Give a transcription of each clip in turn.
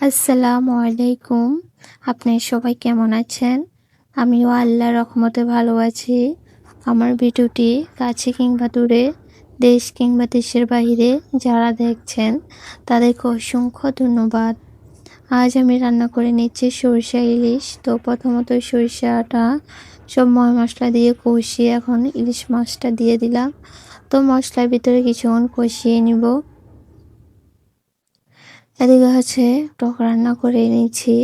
আসসালামু আলাইকুম। আপনি সবাই কেমন আছেন? আমিও আল্লাহ রহমতে ভালো আছি। আমার ভিডিওটি কাছে কিংবা দূরে, দেশ কিংবা দেশের বাইরে যারা দেখছেন, তাদেরকে অসংখ্য ধন্যবাদ। আজ আমি রান্না করে নিচ্ছি সরিষা ইলিশ। তো প্রথমত সরিষাটা সব ময় মশলা দিয়ে কষিয়ে এখন ইলিশ মাছটা দিয়ে দিলাম। তো মশলার ভিতরে কিছুক্ষণ কষিয়ে নিব। এদিকে হচ্ছে টক রান্না করে নিয়েছি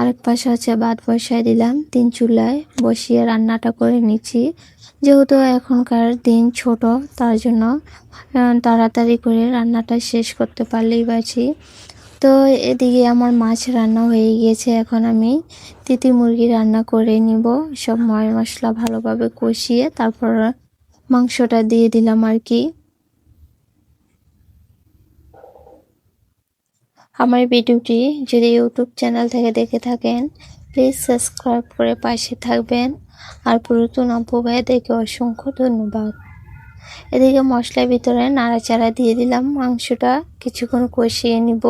আরেক পাশে হচ্ছে ভাত বসাই দিলাম, তিন চুলায় বসিয়ে রান্নাটা করে নিচ্ছি। যেহেতু এখনকার দিন ছোট, তার জন্য তাড়াতাড়ি করে রান্নাটা শেষ করতে পারলেই বাঁচি। তো এদিকে আমার মাছ রান্না হয়ে গিয়েছে, এখন আমি তিতি মুরগি রান্না করে নিব। সব ময় মশলা ভালোভাবে কষিয়ে তারপর মাংসটা দিয়ে দিলাম আর কি। আমার ভিডিওটি যদি ইউটিউব চ্যানেল থেকে দেখে থাকেন প্লিজ সাবস্ক্রাইব করে পাশে থাকবেন। আর পুরাতন অপু ভাইদেরকে অসংখ্য ধন্যবাদ। এদিকে মশলার ভিতরে নাড়াচাড়া দিয়ে দিলাম, মাংসটা কিছুক্ষণ কষিয়ে নিব।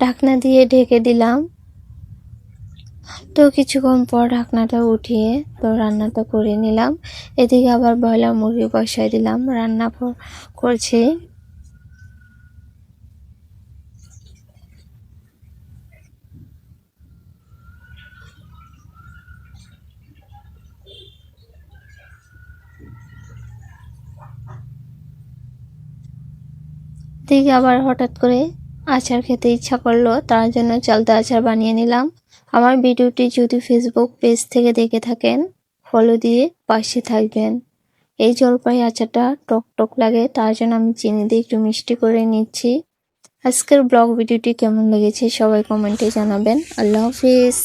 ঢাকনা দিয়ে ঢেকে দিলাম। তো কিছুক্ষণ পর ঢাকনাটা উঠিয়ে তো রান্নাটা করে নিলাম। এদিকে আবার ব্রয়লার মুরগি বসাই দিলাম। রান্না করছি। দিকে আবার হঠাৎ করে আচার খেতে ইচ্ছা করল, তার জন্য চালতা আচার বানিয়ে নিলাম। আমার ভিডিওটি যদি ফেসবুক পেজ থেকে দেখে থাকেন ফলো দিয়ে পাশে থাকবেন। এই জলপাই আচারটা টক টক লাগে, তার জন্য আমি চিনি দিয়ে একটু মিষ্টি করে নিচ্ছি। আজকের ব্লগ ভিডিওটি কেমন লেগেছে সবাই কমেন্টে জানাবেন। আল্লাহ হাফিজ।